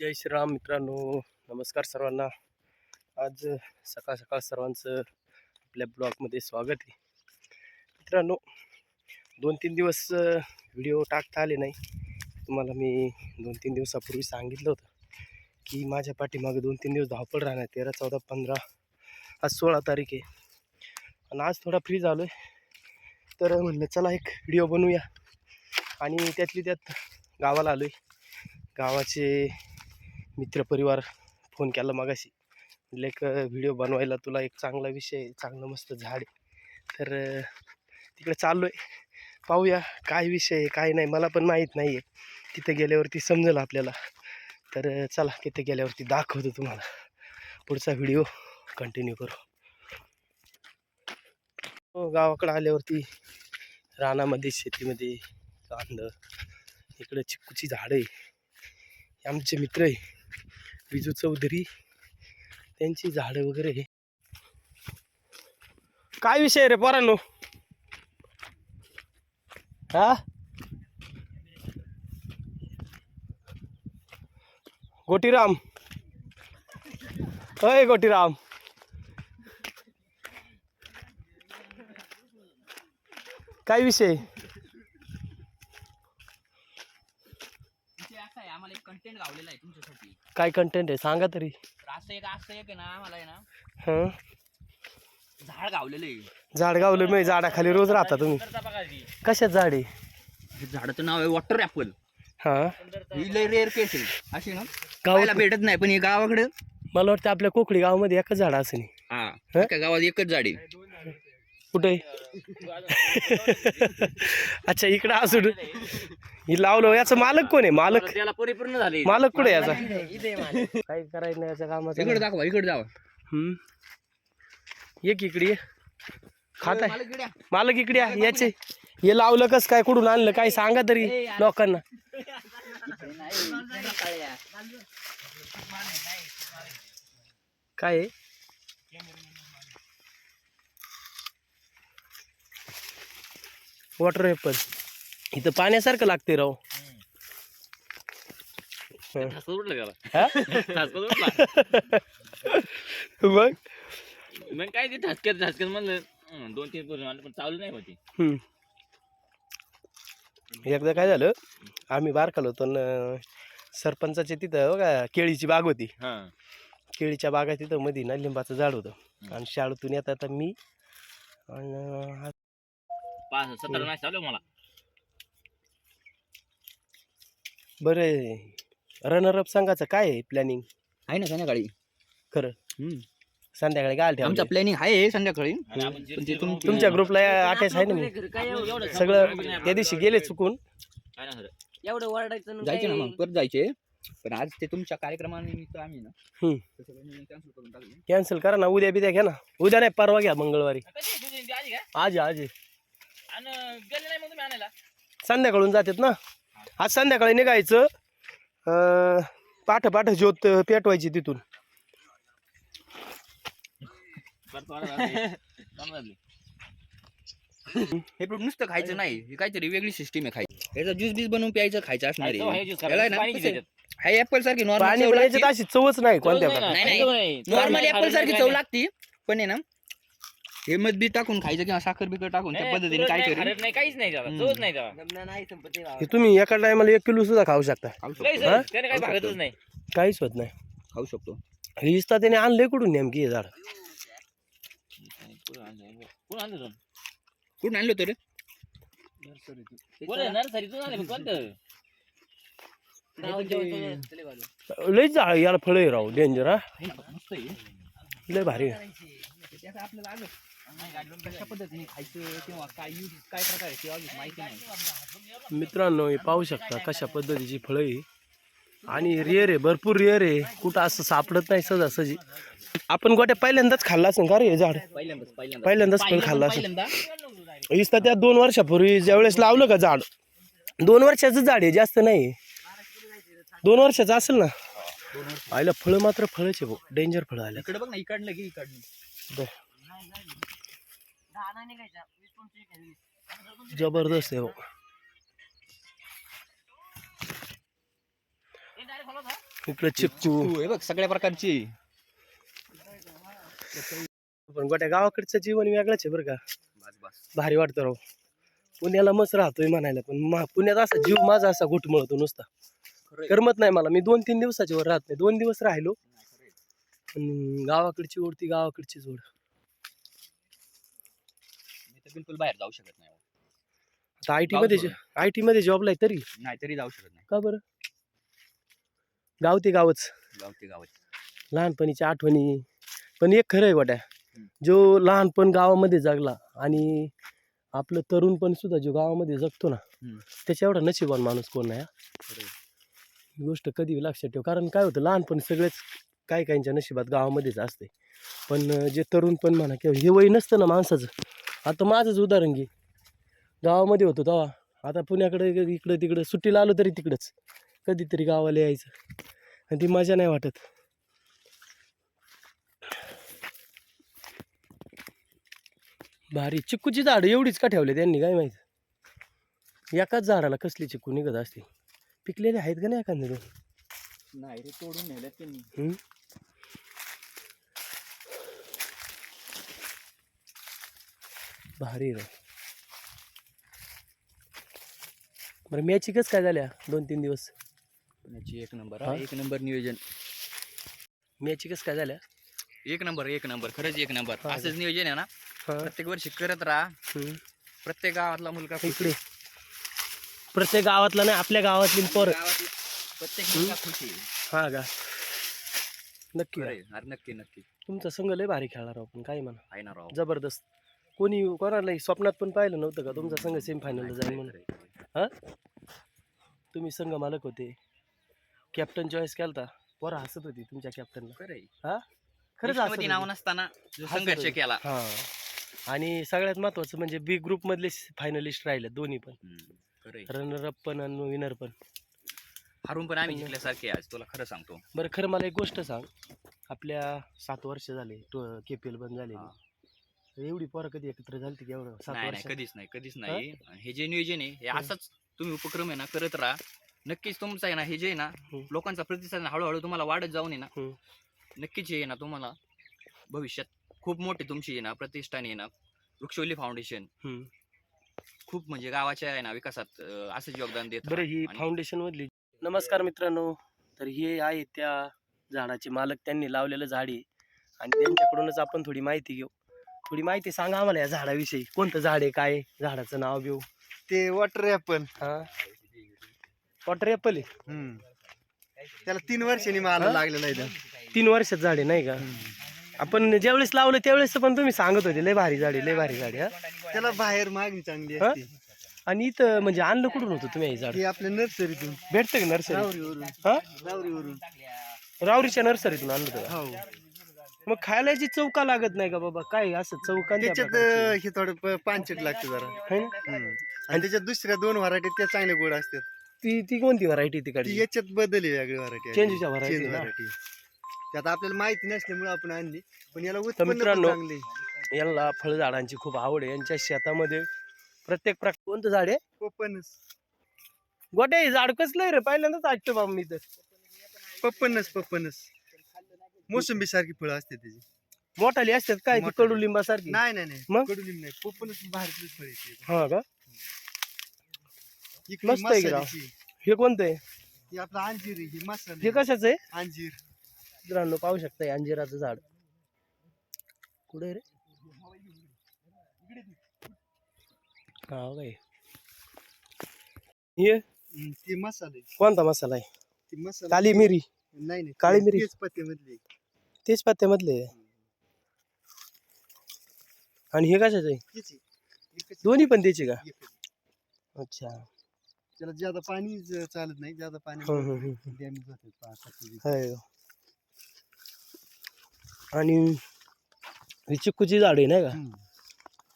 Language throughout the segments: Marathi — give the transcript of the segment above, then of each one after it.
जय श्रीराम मित्रांनो नमस्कार सर्वांना. आज सकाळ सकाळ सर्वांचं आपल्या ब्लॉगमध्ये स्वागत आहे. मित्रांनो दोन तीन दिवस व्हिडिओ टाकता आले नाही. तुम्हाला मी दोन तीन दिवसापूर्वी सांगितलं होतं की माझ्या पाठीमागे दोन तीन दिवस धावपळ राहणार तेरा चौदा पंधरा आज सोळा तारीख आहे. आणि आज थोडा फ्री झालो आहे तर म्हणलं चला एक व्हिडिओ बनवूया. आणि त्यातली त्यात गावाला आलो आहे गावाचे मित्रपरिवार फोन केला मगाशी. म्हटलं एक व्हिडिओ बनवायला तुला एक चांगला विषय चांगलं मस्त झाड आहे. तर तिकडे चाललो आहे पाहूया काय विषय आहे काय नाही मला पण माहीत नाही आहे तिथे गेल्यावरती समजेल आपल्याला. तर चला तिथे गेल्यावरती दाखवतो तुम्हाला. पुढचा व्हिडिओ कंटिन्यू करू. हो गावाकडं आल्यावरती रानामध्ये शेतीमध्ये कांद इकडं चिक्कूची झाडं आहे. हे आमचे मित्र आहे. विजू चौधरी त्यांची झाडं वगैरे हे. काय विषय रे पोरांनो? हा? गोटीराम. अय गोटीराम. काय विषय विषय? असा आम्हाला एक कंटेंट गावलेला आहे तुमच्यासाठी. काय कंटेंट आहे? सांगा तरी. तर असं एक असं एक आहे ना आहे ना हं? झाड गावलेलं आहे. झाड गावलं मी झाडाखाली रोज राहता तुम्ही. कशात झाड आहे? हे झाडाचं नाव आहे वॉटर ॲपल हां? ही लय रेअर केस आहे. अशी ना गावात गावाला भेटत नाही पण हे गावाकडे मला वाटतं आपल्या कोकणी गावामध्ये एकच झाड असेल हा हं? एका गावात एकच झाड आहे. कुठे अच्छा इकडं असू ही लावलं याचं मालक कोण आहे? मालक. त्याला परिपूर्ण झाले. मालक कुठे आहे याचा? काही करायचं नाही याच्या कामाचं इकडे दाखवा इकडे जावा. हम्म. एक इकडे ये. खात. आहे. मालक इकडे या, याचे. हे लावलं कस काय कुठून आणलं काय सांगा तरी लोकांना. काय आहे? वॉटर एपल इथं पाण्यासारखं लागते राव. मग? मग काय ते ठसक्यात ठसक्यात म्हणलं दोन तीन पोरं आणलं, पण चालू नाही होती. एकदा काय झालं आम्ही बारकालो होतो न सरपंचाच्या तिथं बघा केळीची बाग होती. हा. केळीच्या बागा तिथं मध्ये ना लिंबाचं झाड होतं. आणि शाळेतून येता आता मी आणि पाच सतरा मॅच चालू मला. बरं रनर अप संघाचं काय आहे प्लॅनिंग आहे ना संध्याकाळी. खरं? हम्म. संध्याकाळी काय आमचा प्लॅनिंग आहे संध्याकाळी. पण ते तुम- तुमच्या ग्रुपला अटॅच आहे ना मी. सगळं त्या दिवशी गेले चुकून. एवढं ओरडायचं जायचे ना मग परत जायचे. पण आज ते तुमच्या कार्यक्रमानिमित्त आम्ही ना हम्म. त्याच्यामुळे cancel करून टाकले. कॅन्सल करा ना उद्या बिद्या घ्या ना. उद्या नाही परवा घ्या मंगळवारी. आज आज. संध्याकाळून जातात ना. आज संध्याकाळी निघायचं. अं, पाठ पाठ ज्योत पेटवायची तिथून. हे पण नुसतं खायचं नाही. हे काहीतरी वेगळी सिस्टीम आहे खायची. याचा ज्यूस बीस बनवून प्यायचं खायचं असणार आहे. ऍपल सारखी पाणी नॉर्मल अशी चवच नाही कोणत्या नॉर्मल ऍपल सारखी चव लागती पण आहे ना हे मध बी टाकून खायचं किंवा साखर बिकर टाकून त्या पद्धतीने काय करेल नाही काहीच नाही त्याला हम्म. चवच नाही त्याला नाही संपत ते हे तुम्ही एका टायमाला एक किलो सुद्धा खाऊ शकता. खाऊ लय शकतो. हा? सर, त्याने काही भागतच नाही. काहीच होत नाही. खाऊ शकतो. इस्ता त्याने आणले कुठून नेमकी हे झाड? कोण आणलं दोन कुठून आणलं होतं रे? कोण नर्सरीतून आले कोणतं? लय झाड याला फळ राव डेंजर हा? मस्त आहे. लय भारी. आहे. त्याचं आपल्याला आलं. कशा पद्धतीने खायचं किंवा काय यूज काय प्रकार आहे ते अजून माहिती नाही. मित्रांनो हे पाहू शकता कशा पद्धतीची फळं आहे आणि रिअर आहे भरपूर रिअर आहे. कुठं असं सापडत नाही सहजासहजी आपण गोट्या पहिल्यांदाच खाल्ला असेल का रे हे झाड? पहिल्यांदाच पहिल्यांदा पहिल्यांदाच फळ खाल्लं असेल. पहिल्यांदा? इस्ता त्या दोन वर्षापूर्वी ज्यावेळेस लावलं का झाड दोन वर्षाचं झाड आहे जास्त नाही. दोन वर्षाचं असेल ना? आईला फळं मात्र फळच आहे भाऊ. डेंजर फळं आल्या इकडे बघ ना इकडनं की इकडनं बघ, दहा नाही निघायचा वीस पंचवीस घ्यावी. जबरदस्त आहे भाऊ इकडं चिक्कू. हे बघ सगळ्या प्रकारची. पण गोट्या गावाकडचं जीवन वेगळंच आहे बरं का. भारी वाटतं राव. पुण्याला मस्त राहतोय म्हणायला पण मा- पुण्यात असा जीव माझा असा घुटमळतो नुसता. करमत नाही मला. मी दोन तीन दिवसाच्या वर राहत नाही. दोन दिवस राहिलो. पण गावाकडची ओढ ती गावाकडचीच ओढ. मी तर बिलकुल बाहेर जाऊ शकत नाही आता आय टी गावमध्ये सोडून. आय टी मध्ये जॉबला आहे तरी. नाही तरी जाऊ शकत नाही. का बरं? गाव ते गावच. गाव ते गावात लहानपणीच्या आठवणी. पण एक खरं आहे गोट्या हम्म. जो लहानपण गावामध्ये जगला आणि आपलं तरुणपण सुद्धा जो गावामध्ये जगतो ना हम्म. त्याच्या एवढा नशिबान माणूस कोण नाही हा. ही गोष्ट कधी लक्षात ठेव. कारण काय होतं लहानपण सगळेच काही काहींच्या नशिबात गावामध्येच असते. पण अं, जे तरुणपण म्हणा किंवा हे वय नसतं ना माणसाचं आता माझंच उदाहरण घे. गावामध्ये होतो तेव्हा. आता पुण्याकडे इकडं तिकडं सुट्टीला आलो तरी तिकडंच. कधीतरी गावाला यायचं. आणि ती मजा नाही वाटत. भारी. चिक्कूची झाडं एवढीच का ठेवले त्यांनी? काय माहीत? एकाच झाडाला कसली चिक्कू निघत असते पिकलेले आहेत का नाही एखादे? दोन नाही रे तोडून नेल्यात त्यांनी. भारी रे. बरं मॅची कस काय झाल्या? दोन तीन दिवस. पुण्याची एक नंबर हा? एक नंबर नियोजन. मॅची कस काय झाल्या? एक नंबर एक नंबर खरंच एक नंबर हा. असंच नियोजन आहे ना? हा. प्रत्येक वर्षी करत राहा. हम्म. प्रत्येक गावातला मुलगा खुश. इकडे प्रत्येक गावातला नाही आपल्या गावातली पोरं. गावातला प्रत्येक मुलगा खुश. आहे हा का? नक्की. खरं का? आहे. अरे नक्की नक्की. तुमचा संघ लय भारी खेळणार आहो पण काय म्हणा. आहे ना राव. जबरदस्त. कोणी कोणालाही स्वप्नात पण पाहिलं नव्हतं का? तुमचा संघ सेमीफायनलला जाईल म्हणून. आहे. तुम्ही संघ मालक होते. कॅप्टन चॉईस केलता. पोरं हसत होती तुमच्या कॅप्टनला. हा? खरंच हसत नाव होती. नसताना जो हसत संघर्ष होती. केला. हा. आणि सगळ्यात महत्वाचं म्हणजे बी ग्रुप मधले फायनलिस्ट राहिले दोन्ही पण. हम्म. रनर अप पण आणि विनर पण. हारून पण आम्ही जिंकल्यासारखे आहे आज. तुला खरं सांगतो. बरं खरं मला एक गोष्ट सांग. आपल्या सात वर्ष झाले के पी एल बंद झाले हा. एवढी पोरं कधी एकत्र झाली की एवढं? सात नाही नाही वर्ष कधीच नाही कधीच नाही. आणि हे जे नियोजन आहे हे असंच तुम्ही उपक्रम आहे ना करत राहा. नक्कीच तुमचं आहे ना हे जे आहे ना. लोकांचा प्रतिसाद ना हळूहळू तुम्हाला वाढत जाऊन आहे ना. नक्कीच हे आहे ना तुम्हाला भविष्यात खूप मोठी तुमची आहे ना प्रतिष्ठान आहे ना वृक्षवल्ली फाउंडेशन हम्म. खूप म्हणजे गावाच्या आहे ना विकासात अं, असंच योगदान देत बरं. ही आणि फाउंडेशन मधली नमस्कार मित्रांनो. तर हे आहे त्या झाडाचे मालक त्यांनी लावलेलं झाड आहे. आणि त्यांच्याकडूनच आपण थोडी माहिती घेऊ. थोडी माहिती सांगा आम्हाला या झाडाविषयी. कोणतं झाड आहे काय आहे? झाडाचं नाव घेऊ ते वॉटर ऍपल हा. वॉटर ॲपल आहे? त्याला तीन वर्षांनी मला? लागलेलं आहे तीन वर्षात झाड आहे नाही का? आपण ज्यावेळेस लावलं त्यावेळेस पण तुम्ही सांगत होते लय भारी झाड लय भारी झाड हा? त्याला बाहेर मागणी चांगली हा? असते. आणि इथं म्हणजे आणलं कुठून होतं तुम्ही हे झाड? हे आपल्या नर्सरीतून. भेटतं का नर्सरी रावरीवरून हा? रावरीवरून रावरीच्या नर्सरीतून आणलं होतं का? हो. मग खायला याची चौका लागत नाही का बाबा? काय असं चौका त्या त्याच्यात? अं, हे थोडं प- पानचट लागतं जरा. है? हम्म. आणि त्याच्यात दुसऱ्या दोन व्हरायटी त्या चांगल्या गोड असतात. ती ती कोणती व्हरायटी ती तिकडची? याच्यात बदल आहे वेगळी व्हरायटी variety ना? व्हरायटी त्यात आपल्याला माहिती नसल्यामुळे आपण आणली पण याला उत्पन्न पण मित्रांनो, चांगले आहे. यांना फळझाडांची खूप आवड आहे. यांच्या शेतामध्ये प्रत्येक प्रकार कोणतं झाड आहे? पप्पनस गोट्या झाड कसलं आहे रे? पहिल्यांदाच ऐकतो बाबा मी तर. पप्पनस पप्पनस मोसंबी सारखी फळं असते त्याची. मोठाली असतात काय ती मोठाली. कडुलिंबासारखी नाही नाही नाही. मग? कडुलिंब नाही. पप्पनस बाहेरच फळ येते. हा का? इकडे मस्त आहे की राव? मसाल्याची. हे कोणतं आहे? हे आपलं अंजीर आहे हे मसाला कशाचं आहे? अंजीर. मित्रांनो पाहू शकता अंजिराचं झाड. कुठे रे? हा काय? हे? हम्म, ते मसाले कोणता मसाला आहे? ते मसाला काली मिरी. नाही नाही. काळी मिरी. तेच पत्त्यामधले तेच पत्त्यामधले आहे. आणि हे कशाचं आहे दोन्ही पण त्याचे का. अच्छा त्याला ज्यादा पाणी ज- चालत नाही ज्यादा पाणी. डॅमेज होते? आणि ही चिक्कूची झाड आहे नाही का हम्म.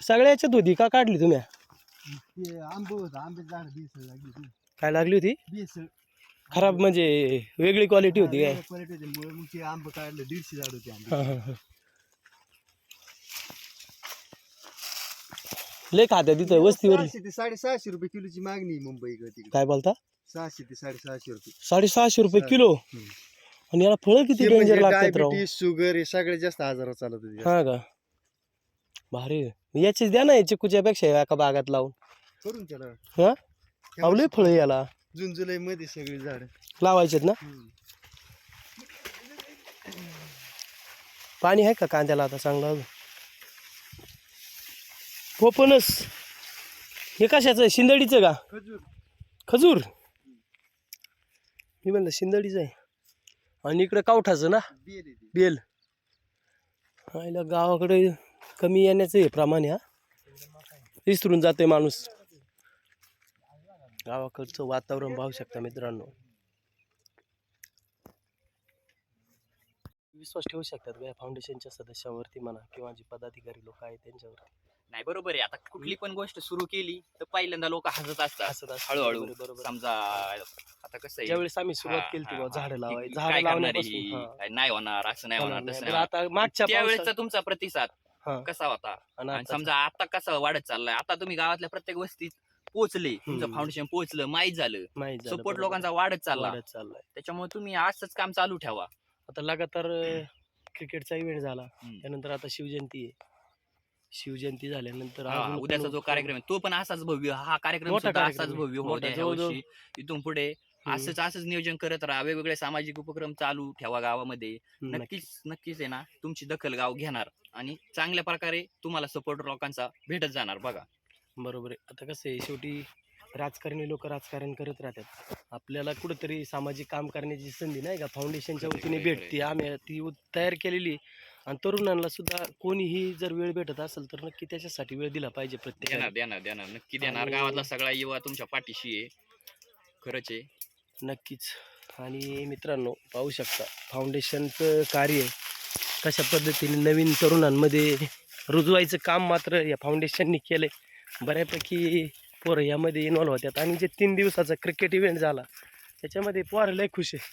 सगळ्या याच्यात होती का काढली तुम्ही ते आंब होतं आंब्याची झाड बेसळ लागली होती. काय लागली होती बेसळ खराब म्हणजे वेगळी क्वालिटी होती काय? क्वालिटी होती. मग ते आंब काढलं दीडशे झाड होते आंबे. हा, हा, हा. लय खात्या तिथं वस्तीवर. सहाशे ते साडेसहाशे रुपये किलोची मागणी आहे मुंबई तिकडे. काय बोलता? सहाशे ते साडेसहाशे रुपये. साडेसहाशे रुपये किलो? हम्म. आणि याला फळं किती डेंजर म्हणजे लागतात राव? डायबिटीस शुगर हे सगळ्यात जास्त आजार चालत होते. हा का? भारी. आहे. याचीच द्या ना चिकूच्या पेक्षा एका बागात लावून. करून त्याला हा? वर्षी फळं याला. जून जुलै मध्ये सगळी झाड. लावायचेत ना? पाणी आहे का कांद्याला आता चांगलं अजून? पोपनस हे कशाचं आहे? शिंदडीचं का? खजूर. खजूर. मी म्हणलं शिंदडीचं आहे. आणि इकडं कावठाचं ना? बेल आईला गावाकडे कमी येण्याचं हे प्रमाण आहे हा. विसरून जाते माणूस. गावाकडचं वातावरण पाहू शकता मित्रांनो. विश्वास ठेवू शकतात या फाउंडेशनच्या सदस्यावरती म्हणा किंवा जे पदाधिकारी लोक आहेत त्यांच्यावर नाही बरोबर आहे. आता कुठली पण गोष्ट सुरू केली तर पहिल्यांदा लोक हसत असतात. हसत असतात. हळूहळू. बरोबर, बरोबर. समजा आता कसं आहे? ज्यावेळेस आम्ही सुरुवात हा, केली हा, तेव्हा हा. झाडं की काय झाडं करणार लावण्यापासून ही? काय नाही होणार असं नाही होणार नाही, तसं बरं आता मागच्या त्यावेळेसचा पावसात- तुमचा प्रतिसाद हा. कसा होता? आणि आणि आताचा- समजा आता कसं वाढत चाललाय? आता तुम्ही गावातल्या प्रत्येक वस्तीत पोहोचले तुमचं. फाउंडेशन पोहोचलं माहीत झालं. माहीत झालं, सपोर्ट बरोबर. लोकांचा वाढत चालला. वाढत चाललाय. त्याच्यामुळे तुम्ही असंच काम चालू ठेवा. आता लगातार क्रिकेटचा इव्हेंट झाला. हम्म. त्यानंतर आता शिवजयंती आहे. शिवजयंती झाल्यानंतर हा, अजून उद्याचा पण- जो कार्यक्रम आहे तो पण असाच भव्य. हा कार्यक्रम मोठा सुद्धा कार्यक्रम असाच आहे. भव्य होऊ मोठा, द्या ह्या जवळजवळ- वर्षी. इथून पुढे हम्म. असंच असंच नियोजन करत राहा. वेगवेगळे सामाजिक उपक्रम चालू ठेवा गावामध्ये. हम्म, नक्की. नक्कीच. नक्कीच आहे ना तुमची दखल गाव घेणार. आणि चांगल्या प्रकारे तुम्हाला सपोर्ट लोकांचा भेटत जाणार बघा. बरोबर आहे. आता कसं आहे शेवटी राजकारणी लोक राजकारण करत राहतात. आपल्याला कुठंतरी सामाजिक काम करण्याची संधी नाही का? फाउंडेशनच्या वतीने भेटते. आम्ही ती उ- तयार केलेली आहे. आणि तरुणांना सुद्धा कोणीही जर वेळ भेटत असेल तर नक्की त्याच्यासाठी वेळ दिला पाहिजे देणार प्रत्येकाने देणार देणार. नक्की देणार. आणि- गावातला सगळा युवा तुमच्या पाठीशी आहे. खरंच आहे. नक्कीच. आणि मित्रांनो पाहू शकता फाउंडेशनचं कार्य कशा पद्धतीने नवीन तरुणांमध्ये रुजवायचं काम मात्र या फाउंडेशननी केलं बऱ्यापैकी पोरं यामध्ये इन्वॉल्व्ह होत्यात. आणि जे तीन दिवसाचा क्रिकेट इव्हेंट झाला त्याच्यामध्ये पोरं लय खुश आहे.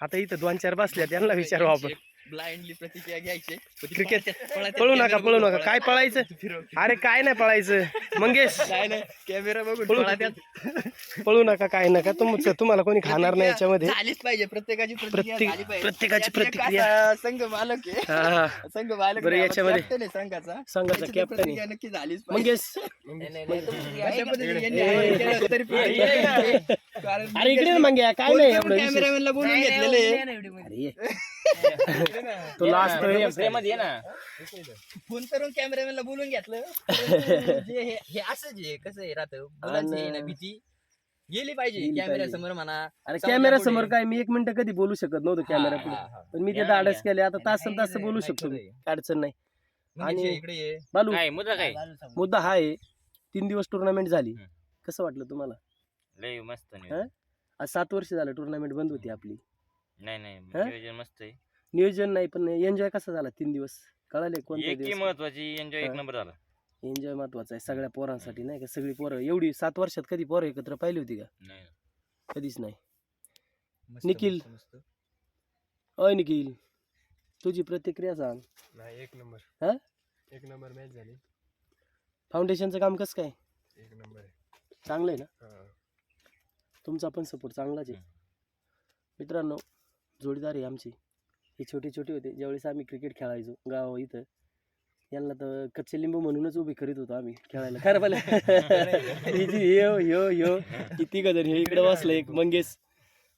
आता इथं दोन चार बसल्या त्यांना विचारू आपण. ब्लाइंडली प्रतिक्रिया घ्यायची. क्रिकेट. पळू नका पळू नका. काय पळायचं? अरे काय नाही पळायचं. मंगेश. कॅमेरा बघून पळू पळू नका काय नका. तुमचं तुम्हाला कोणी खाणार नाही याच्यामध्ये. झालीच पाहिजे. प्रत्येकाची प्रतिक्रिया प्रत्येक- झाली पाहिजे. प्रत्येकाची प्रतिक्रिया. संघ मालक आहे. हा हा. संघ मालक बरं, नाही, याच्यामध्ये- संघाचा. संघाचा कॅप्टन नक्की झालीच पाहिजे. मंगेश. अरे इकडे ना मंग्या काय नाही एवढं विशेष. कॅमेरामॅनला बोलून घेतलेले अरे ये. तो लास्ट प्रेमात ये ना फोन करून कॅमेरामॅनला बोलून घेतलं परंतु जे हे हे असंच आहे कसं आहे राहतं मुलांची आहे ना भीती गेली पाहिजे गेली कॅमेरा. समोर म्हणा अरे कॅमेरा. समोर काय मी एक मिनिट कधी बोलू शकत नव्हतो कॅमेरा हा, पुढे हा, हा. पण मी ते या, धाडस या. केले आता तास तास बोलू शकतो मी अडचण नाही म्हणजे आणि- इकडे ये. बालू काय मुद्दा काय मुद्दा हा आहे तीन दिवस टुर्नामेंट झाली हम्म. कसं वाटलं तुम्हाला लय मस्त हा? आज सात वर्ष झालं टुर्नामेंट बंद होती आपली. नाही नाही हा? नियोजन मस्त आहे. नियोजन नाही पण एन्जॉय कसा झाला तीन दिवस? कळाले कोणते एक दिवस? महत्वाची एन्जॉय एक हा. नंबर झाला. एन्जॉय महत्त्वाचा आहे सगळ्या पोरांसाठी नाही का? सगळी पोरं एवढी सात वर्षात कधी पोरं एकत्र पाहिली होती का? नाही. कधीच नाही. मस्त, निखिल. मस्त, मस्त. अय निखिल. तुझी प्रतिक्रिया सांग. नाही एक नंबर हा? एक नंबर मॅच झाली. फाउंडेशनचं काम कसं काय? एक नंबर आहे. चांगलं आहे ना? तुमचा पण सपोर्ट चांगलाच आहे. मित्रांनो जोडीदार आहे आमची. हे छोटे छोटे होते. ज्यावेळेस आम्ही क्रिकेट खेळायचो गाव इथं यांना तर कच्चे लिंबू म्हणूनच उभी करीत होतो आम्ही खेळायला. खरं बोला. ही जी यो यो यो किती गजर हे इकडे बसलं एक मंगेश.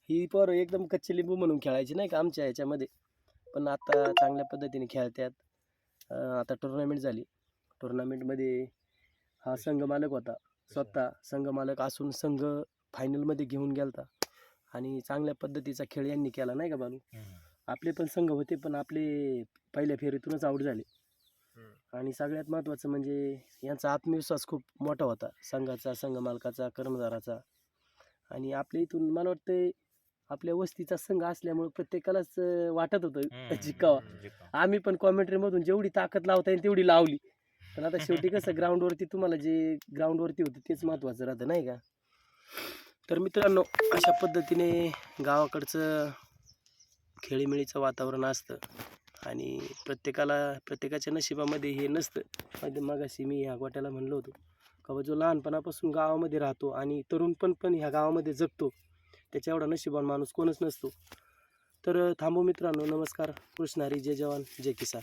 ही पोरं एकदम कच्चे लिंबू म्हणून खेळायची नाही का आमच्या ह्याच्यामध्ये पण आता चांगल्या पद्धतीने खेळतात आता टुर्नामेंट झाली. टुर्नामेंटमध्ये हा संघ मालक होता. स्वतः संघ मालक असून संघ फायनलमध्ये घेऊन गेलता. आणि चांगल्या पद्धतीचा खेळ यांनी केला नाही का बालू? आपले पण संघ होते पण आपले पहिल्या फेरीतूनच आऊट झाले. आणि सगळ्यात महत्त्वाचं म्हणजे यांचा आत्मविश्वास खूप मोठा होता संघाचा संघ मालकाचा कर्मधाराचा आणि आपल्या इथून मला वाटतं आपल्या वस्तीचा संघ असल्यामुळे प्रत्येकालाच वाटत होतं जिंकावा. आम्ही पण कॉमेंट्रीमधून जेवढी ताकद लावता येईल तेवढी लावली. पण आता शेवटी कसं ग्राउंडवरती तुम्हाला जे ग्राउंडवरती होतं तेच महत्त्वाचं राहतं नाही का? तर मित्रांनो अशा पद्धतीने गावाकडचं खेळीमेळीचं वातावरण असतं आणि प्रत्येकाला प्रत्येकाच्या नशिबामध्ये हे नसतं. मध्ये मगाशी मी ह्या गोट्याला म्हणलो होतो का बा जो लहानपणापासून गावामध्ये राहतो आणि तरुणपण पण ह्या गावामध्ये जगतो त्याच्या एवढा नशिबान माणूस कोणच नसतो. तर थांबू मित्रांनो नमस्कार. कृष्णारी जय जवान जय किसान.